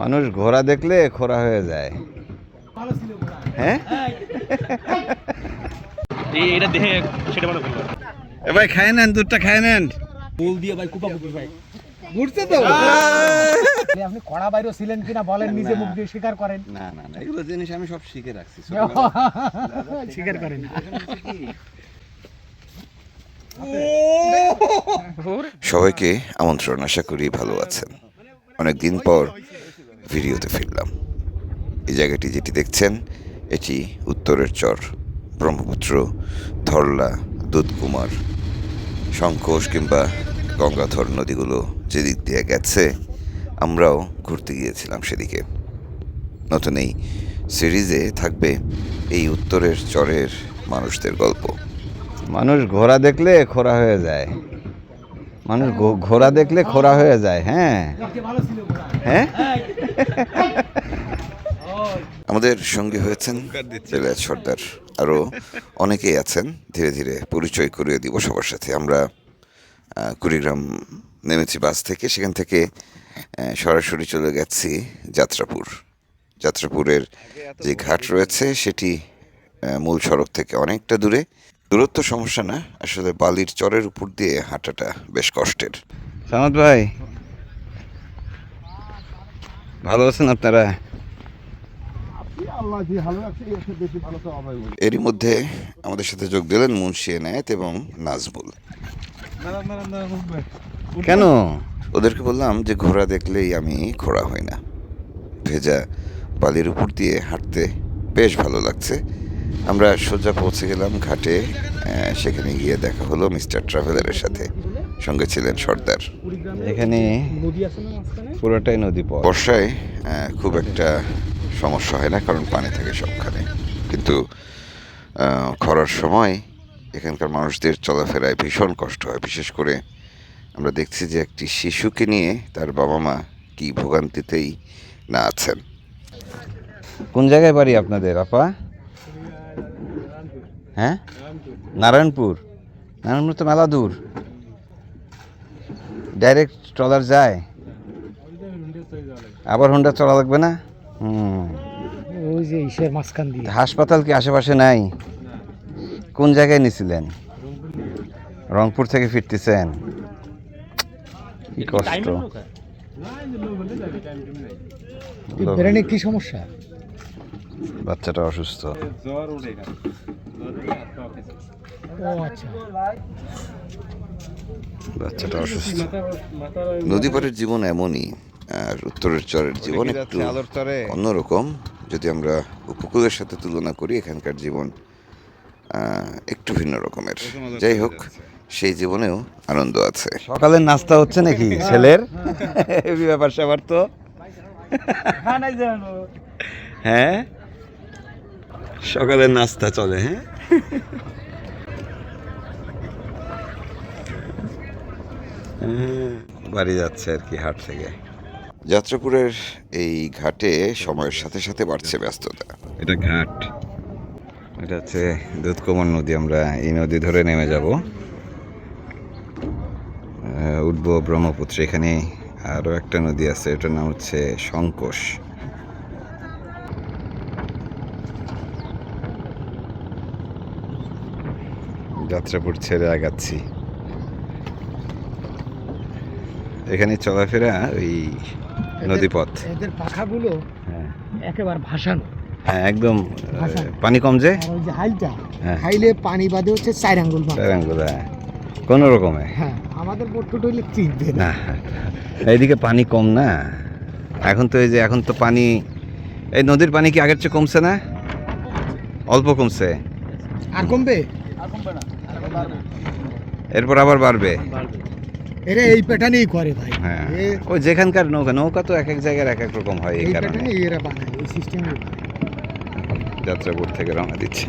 মানুষ ঘোড়া দেখলে খোরা হয়ে যায়। হ্যাঁ? এই- এটা দেখে সেটা মনে করল। এ ভাই খায় নেন দুধটা খায় নেন। বল দিয়ে ভাই কুপা কুপি ভাই। ঘুরছে তো? আপনি কড়া বাইরেও ছিলেন কিনা বলেন নিজে মুখ দিয়ে স্বীকার করেন। না না না এগুলো জিনিস আমি সব শিখে রাখছি স্বীকার করেন। সবাইকে আমন্ত্রণ আশা করি ভালো আছেন। অনেকদিন পর ভিডিওতে ফিরলাম। এই জায়গাটি যেটি দেখছেন, এটি উত্তরের চর। ব্রহ্মপুত্র, ধরলা, দুধকুমার শঙ্কোষ কিংবা গঙ্গাধর নদীগুলো যেদিক দিয়ে গেছে, আমরাও ঘুরতে গিয়েছিলাম সেদিকে। নতুন এই সিরিজে থাকবে এই উত্তরের চরের মানুষদের গল্প। মানুষ ঘোড়া দেখলে খোরা হয়ে যায়। মানুষ ঘোড়া দেখলে খোরা হয়ে যায় হ্যাঁ। হ্যাঁ? আমাদের সঙ্গে হয়েছেন সর্দার। আরও অনেকেই আছেন, ধীরে ধীরে পরিচয় করিয়ে দিব সবার সাথে। আমরা কুড়িগ্রাম নেমেছি বাস থেকে, সেখান থেকে সরাসরি চলে গেছি যাত্রাপুর। যাত্রাপুরের যে ঘাট রয়েছে, সেটি মূল সড়ক থেকে অনেকটা দূরে। দূরত্ব সমস্যা না আসলে বালির চরের উপর দিয়ে হাঁটাটা বেশ কষ্টের। সামত ভাই ভালো আছেন আপনারা? এরই মধ্যে আমাদের সাথে যোগ দিলেন মুন্সি এনায়েত এবং নাজমুল। কেন? ওদেরকে বললাম যে ঘোড়া দেখলেই আমি ঘোড়া হই না। ভেজা বালির উপর দিয়ে হাঁটতে বেশ ভালো লাগছে। আমরা সোজা পৌঁছে গেলাম ঘাটে সেখানে গিয়ে দেখা হলো মিস্টার ট্রাভেলারের সাথে। সঙ্গে ছিলেন সর্দার। এখানে পুরোটাই নদী পথ। বর্ষায় খুব একটা সমস্যা হয় না কারণ পানি থাকে সবখানে। কিন্তু খরার সময় এখানকার মানুষদের চলাফেরায় ভীষণ কষ্ট হয়। বিশেষ করে আমরা দেখছি যে একটি শিশুকে নিয়ে তার বাবা মা কি ভোগান্তিতেই না আছেন। কোন জায়গায় বাড়ি আপনাদের আপা? হ্যাঁ? নারায়ণপুর। নারায়ণপুর তো মেলা দূর। ডাইরেক্ট ট্রলার যায়। আবার হোন্ডা চলা লাগবে না? হুম। ওই যে ইসের মাঝখান দিয়ে। হাসপাতাল কি আশেপাশে নাই? কোন জায়গায় নিছিলেন? রংপুর থেকে ফিরতেছেন। কি কষ্ট। ব্রেনে কি সমস্যা? বাচ্চাটা অসুস্থ। বাচ্চাটা অসুস্থ। নদী পাড়ের জীবন এমনই আর উত্তরের চরের জীবন একটু অন্যরকম। যদি আমরা উপকূলের সাথে তুলনা করি এখানকার জীবন একটু ভিন্ন রকমের। যাই হোক সেই জীবনেও আনন্দ আছে। সকালের নাস্তা হচ্ছে নাকি ছেলের? ব্যাপার স্যাপার তো। হ্যাঁ? সকালের নাস্তা চলে হ্যাঁ? হ্যাঁ, বাড়ি যাচ্ছে আর কি হাট থেকে। যাত্রাপুরের এই ঘাটে সময়ের সাথে সাথে বাড়ছে ব্যস্ততা। এটা ঘাট। এটা হচ্ছে দুধকুমার নদী আমরা এই নদী ধরে নেমে যাব। উঠব ব্রহ্মপুত্র এখানে আরও একটা নদী আছে এটার নাম হচ্ছে শঙ্কোষ যাত্রাপুর ছেড়ে আগাচ্ছি। এখানে চলাফেরা ওই নদীপথ। এদের পাখাগুলো হ্যাঁ। একেবারে ভাসানো। হ্যাঁ একদম পানি কম যে? আর ওই যে হাইলটা হ্যাঁ। হাইলে পানি বাদে হচ্ছে চার আঙ্গুল চার আঙ্গুল হ্যাঁ। কোনো রকমে? হ্যাঁ আমাদের বোটটোট হইলে চিনবে না না এইদিকে পানি কম না। এখন তো এই যে এখন তো পানি এই নদীর পানি কি আগের চেয়ে কমছে না? অল্প কমছে। আর কমবে? এরপর আবার বাড়বে। এরা এই প্যাটার্নেই করে ভাই। হ্যাঁ। ওই যেখানকার নৌকা নৌকা তো এক এক জায়গার এক এক রকম হয় এই এই কারণে। এরা বানায় এই সিস্টেমে যাত্রাপুর থেকে রওনা দিচ্ছি।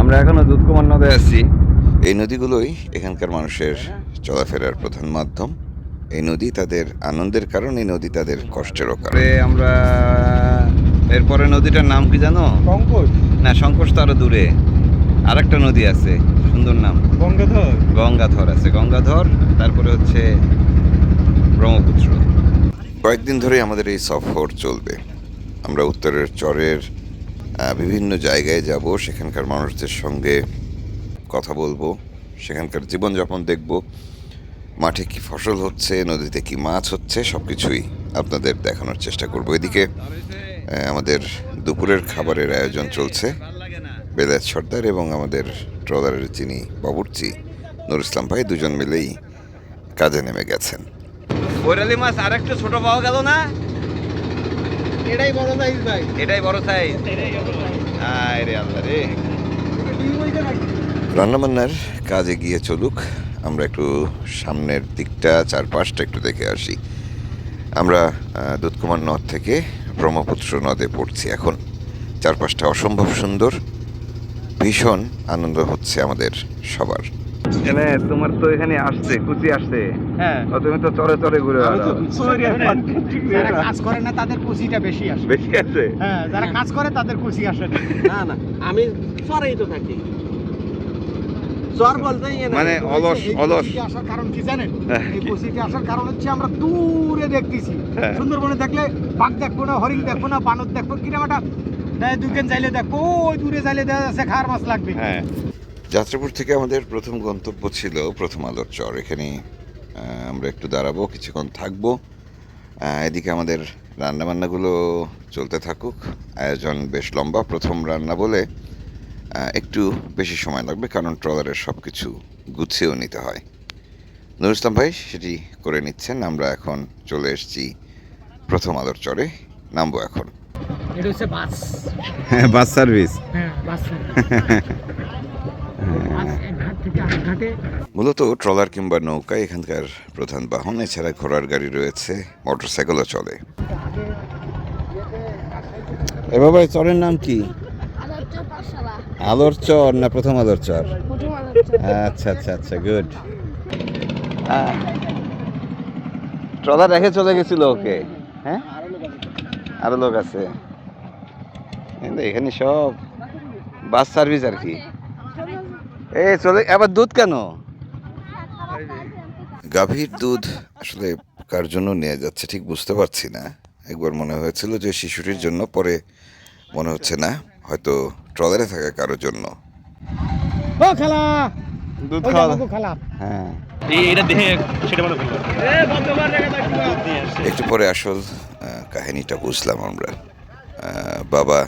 আমরা এখনও দুধকুমার নদে আছি। এই নদীগুলোই এখানকার মানুষের চলাফেরার প্রধান মাধ্যম। এই নদী তাদের আনন্দের কারণ এই নদী তাদের কষ্টেরও কারণ। আমরা এরপরে নদীটার নাম কি জানো? পঙ্কজ না সংকোষ তো আরও দূরে। আরেকটা নদী আছে। সুন্দর নাম? গঙ্গাধর। গঙ্গাধর আছে। গঙ্গাধর তারপরে হচ্ছে ব্রহ্মপুত্র। কয়েকদিন ধরে আমাদের এই সফর চলবে। আমরা উত্তরের চরের বিভিন্ন জায়গায় যাব। সেখানকার মানুষদের সঙ্গে কথা বলব। সেখানকার জীবনযাপন দেখব। মাঠে কি ফসল হচ্ছে নদীতে কি মাছ হচ্ছে সব কিছুই আপনাদের দেখানোর চেষ্টা করব। এদিকে আমাদের দুপুরের খাবারের আয়োজন চলছে। বেলায়েত সর্দার এবং আমাদের ট্রলারের যিনি বাবুর্চি নুর ইসলাম ভাই দুজন মিলেই কাজে নেমে গেছেন। বৈরালি মাছ আর একটু ছোট পাওয়া গেল না? এটাই বড় সাইজ ভাই। এটাই বড় সাইজ আয় রে আল্লাহ রে। রান্নাবান্নার কাজে গিয়ে চলুক আমরা একটু সামনের দিকটা চারপাশটা একটু দেখে আসি। আমরা দুধকুমার নদ থেকে ব্রহ্মপুত্র নদে পড়ছি এখন। চারপাশটা অসম্ভব সুন্দর। ভীষণ আনন্দ হচ্ছে আমাদের সবার। তোমার তো এখানে আসছে কুচি আসছে। হ্যাঁ। তুমি তো চরে চরে ঘুরে যারা কাজ করে না তাদের কুচিটা বেশি আসে। বেশি আছে হ্যাঁ যারা কাজ করে তাদের কুচি আসে না। না আমি চরেই তো থাকি। মানে অলস অলস। আসার কারণ কি জানেন? হ্যাঁ, এই? কুচিটা আসার কারণ হচ্ছে আমরা দূরে দেখতেছি। হ্যাঁ। সুন্দরবনে দেখলে বাঘ দেখব না হরিণ দেখব না বানর দেখব কিরম একটা হ্যাঁ। যাত্রাপুর থেকে আমাদের প্রথম গন্তব্য ছিল প্রথম আলোর চর। এখানে আমরা একটু দাঁড়াবো, কিছুক্ষণ থাকব। এদিকে আমাদের রান্নাবান্নাগুলো চলতে থাকুক। আয়োজন বেশ লম্বা, প্রথম রান্না বলে একটু বেশি সময় লাগবে, কারণ ট্রলারের সব কিছু গুছিয়েও নিতে হয়। নুর ইসলাম ভাই, সেটি করে নিচ্ছেন। আমরা এখন চলে এসেছি প্রথম আলোর চরে। নামবো এখন। এটা হচ্ছে বাস। Bus service. হ্যাঁ বাস মূলত ট্রলার কিংবা নৌকা এখানকার প্রধান বাহন এছাড়া ঘোড়ার গাড়ি রয়েছে মোটরসাইকেলও চলে। এ বাবা এই চরের নাম কি? আলোর চর না প্রথম আলোর চর? আচ্ছা আচ্ছা আচ্ছা গুড ট্রলার রেখে চলে গেছিল ওকে? হ্যাঁ? আরও লোক আছে। কিন্তু এখানে সব বাস সার্ভিস আর কি। এ চলে আবার দুধ কেন? গাভীর দুধ আসলে কার জন্য নিয়ে যাচ্ছে ঠিক বুঝতে পারছি না। একবার মনে হয়েছিল যে শিশুটির জন্য পরে মনে হচ্ছে না। হয়তো ট্রলারে থাকা কারোর জন্য। ও খেলা! দুধ খাওয়া হ্যাঁ। মনে একটু পরে আসল কাহিনীটা বুঝলাম আমরা। বাবা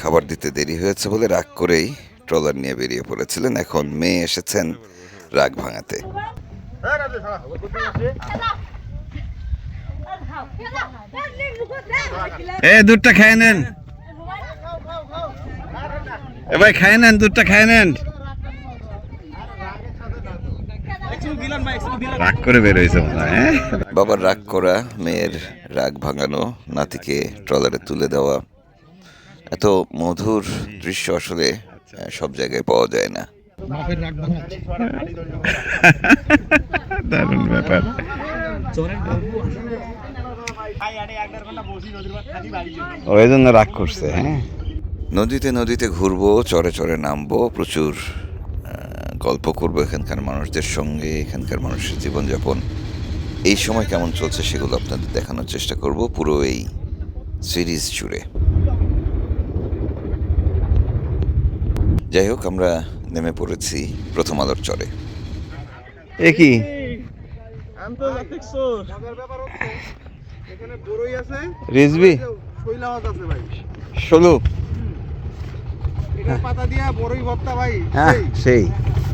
খাবার দিতে দেরি হয়েছে বলে রাগ করেই ট্রলার নিয়ে বেরিয়ে পড়েছিলেন। এখন মেয়ে এসেছেন রাগ ভাঙাতে। এ দুধটা খেয়ে নেন। এ ভাই খেয়ে নেন দুধটা খেয়ে নেন। রাগ করে বের হয়েছে মনে হ্যাঁ? বাবার রাগ করা মেয়ের রাগ ভাঙানো নাতিকে ট্রলারে তুলে দেওয়া এত মধুর দৃশ্য আসলে সব জায়গায় পাওয়া যায় না। দারুণ ব্যাপার। ওই জন্য রাগ করছে হ্যাঁ? নদীতে নদীতে ঘুরবো চরে চরে নামবো প্রচুর গল্প করব এখানকার মানুষদের সঙ্গে এখানকার মানুষের জীবনযাপন। এই সময় কেমন চলছে সেগুলো আপনাদের দেখানোর চেষ্টা করব পুরো এই সিরিজ জুড়ে। যাই হোক আমরা নেমে পড়েছি প্রথম আলোর চরে। এ কি? আন্তর্জাতিক ষোলো পাতা দিয়া বড়ই ভর্তা ভাই হ্যাঁ সেই।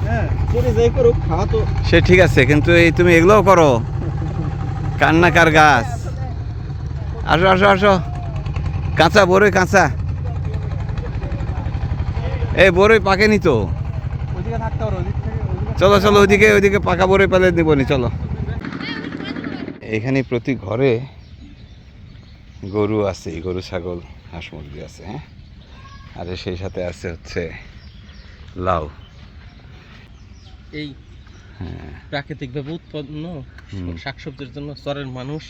হ্যাঁ তো। সে ঠিক আছে কিন্তু এই তুমি এগুলোও করো। কান্নাকার গাছ। আসো আসো আসো। কাঁচা বড়ই কাঁচা। এই বড়ই পাকেনি তো। চলো চলো ওইদিকে ওইদিকে পাকা বড়ই পেলে দেবনি চলো। এখানে প্রতি ঘরে গরু আছে গরু ছাগল হাঁস মুরগি আছে হ্যাঁ? আর সেই সাথে আছে হচ্ছে লাউ। এই প্রাকৃতিকভাবে উৎপন্ন শাকসবজির জন্য চরের মানুষ।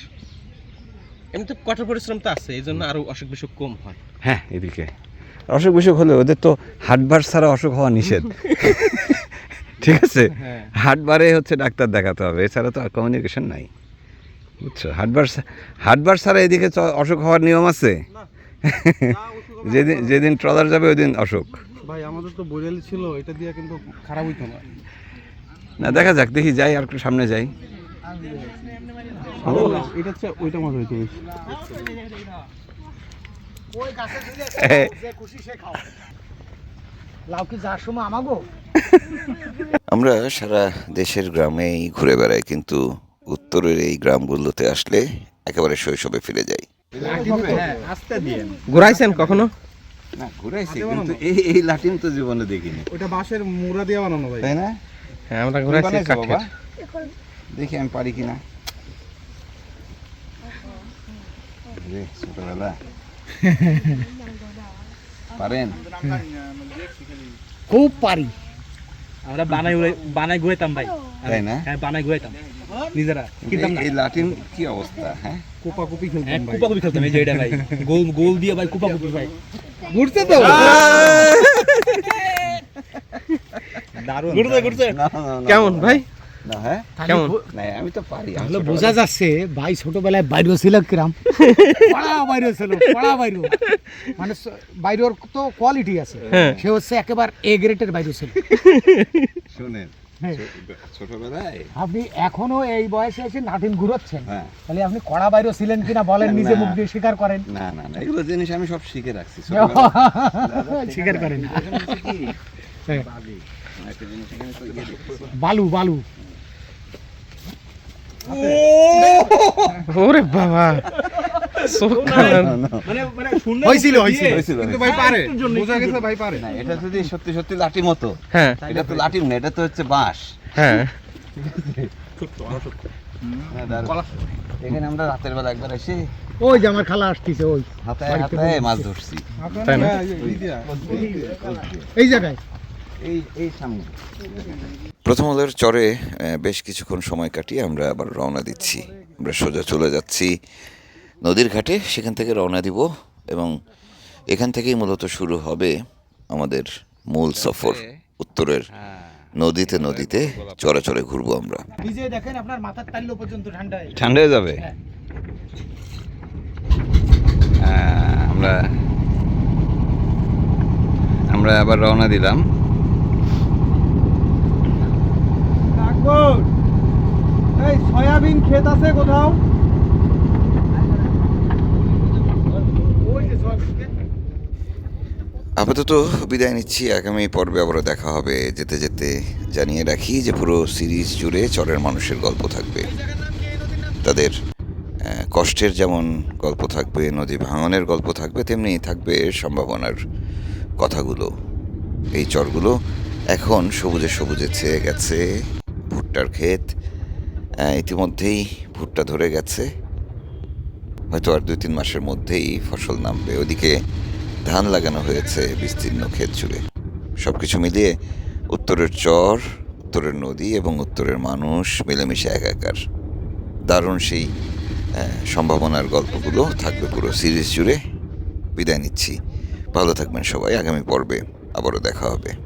এমনিতে কঠোর পরিশ্রম তো আছে এই জন্য আরও অসুখ বিসুখ কম হয়। হ্যাঁ এদিকে। অসুখ বিসুখ হলে ওদের তো হাটবার ছাড়া অসুখ হওয়া নিষেধ। ঠিক আছে? হ্যাঁ। হাটবারে হচ্ছে ডাক্তার দেখাতে হবে এছাড়া তো আর কমিউনিকেশন নাই। বুঝছ? হাটবার হাটবার ছাড়া এদিকে চ- অসুখ হওয়ার নিয়ম আছে? যেদিন যেদিন ট্রলার যাবে ওই দিন অসুখ। ভাই আমাদের তো বরিয়ালি ছিল এটা দিয়ে কিন্তু খারাপ হইতো না। না দেখা যাক দেখি যাই আর একটু সামনে যাই। এটা হচ্ছে ওইটা মজা হইতো ওই গাছে ঝুলে যে খুশি সে খাও লাউ কি যার সময় আমাগো? আমরা সারা দেশের গ্রামেই ঘুরে বেড়াই কিন্তু উত্তরের এই গ্রামগুলোতে আসলে একেবারে শৈশবে ফিরে যাই। ঘুরাইছেন কখনো? না ঘুরাইছি কিন্তু এই এই লাঠিম তো জীবনে দেখিনি। ওইটা বাঁশের মুড়া দিয়ে বানানো ভাই। তাই না? হ্যাঁ আমরা ঘুরাইছি বাবা? দেখি আমি পারি কিনা। ছোটবেলা। পারেন? খুব পারি। আমরা বানাই বানাই ঘুরাইতাম ভাই। তাই না? হ্যাঁ বানাই ঘুরাইতাম। নিজেরা। কিনতাম না। এই লাঠিম কি অবস্থা হ্যাঁ? কোপাকুপি হ্যাঁ খেলতাম ভাই। কুপা কুপি খেলতাম এই যে এটা ভাই। গোল গোল দিয়ে ভাই কোপা কুপি ভাই। ঘুরতে তো? দারুণ ঘুরছে, ঘুরছে। না, না, না, কেমন ভাই? না হ্যাঁ? কেমন? না আমি তো পারি তাহলে বোঝা যাচ্ছে ভাই ছোটবেলায় বাইরে ছিল কিরাম। পড়া বাইরে ছিল পড়া বাইরে। মানে বাইরের তো কোয়ালিটি আছে। হ্যাঁ। সে হচ্ছে একেবারে এ গ্রেডের বাইরে ছিল। শুনেন হ্যাঁ। ছোটবেলায় আপনি এখনও এই বয়সে এসে নাটিন ঘুরোচ্ছেন? তাহলে আপনি কড়া বাইরে ছিলেন কিনা বলেন নিজে মুখ দিয়ে স্বীকার করেন। না না না এগুলো জিনিস আমি সব শিখে রাখছি স্বীকার করেন। বালু বালু। ওরে বাবা। চোখ কানা। মানে মানে শূন্য হয়েছিল হয়েছিল হয়েছিল, কিন্তু ভাই পারে। বোঝা গেছে ভাই পারে। না এটা যদি সত্যি সত্যি লাঠি মতো হ্যাঁ। এটা তো লাঠি না এটা তো হচ্ছে বাঁশ। হ্যাঁ। এখানে আমরা রাতের বেলা একবার এসে ওই যে আমার খালা আসতেছে ওই। বাড়িতে মাছ ধরছি। এই জায়গায়। এই এই সামনে। প্রথম আলোর চরে বেশ কিছুক্ষণ সময় কাটিয়ে আমরা আবার রওনা দিচ্ছি। আমরা সোজা চলে যাচ্ছি নদীর ঘাটে। সেখান থেকে রওনা দিব এবং এখান থেকেই মূলত শুরু হবে আমাদের মূল সফর। উত্তরের নদীতে নদীতে চরে চরে ঘুরবো আমরা। দেখেন আপনার মাথার তাল্লো পর্যন্ত ঠান্ডায়। ঠান্ডা হয়ে যাবে? হ্যাঁ। আমরা আমরা আবার রওনা দিলাম। এই সয়াবিন ক্ষেত আছে কোথাও? আপাতত বিদায় নিচ্ছি। আগামী পর্বে আবারও দেখা হবে। যেতে যেতে জানিয়ে রাখি যে পুরো সিরিজ জুড়ে চরের মানুষের গল্প থাকবে। তাদের কষ্টের যেমন গল্প থাকবে, নদী ভাঙনের গল্প থাকবে, তেমনি থাকবে সম্ভাবনার কথাগুলো। এই চরগুলো এখন সবুজে সবুজে ছেয়ে গেছে। ভুট্টার ক্ষেত। ইতিমধ্যেই ভুট্টা ধরে গেছে। হয়তো আর দুই তিন মাসের মধ্যেই ফসল নামবে। ওদিকে ধান লাগানো হয়েছে বিস্তীর্ণ ক্ষেত জুড়ে। সব কিছু মিলিয়ে উত্তরের চর, উত্তরের নদী এবং উত্তরের মানুষ মিলেমিশে একাকার। দারুণ সেই সম্ভাবনার গল্পগুলো থাকবে পুরো সিরিজ জুড়ে। বিদায় নিচ্ছি। ভালো থাকবেন সবাই। আগামী পর্বে আবারও দেখা হবে।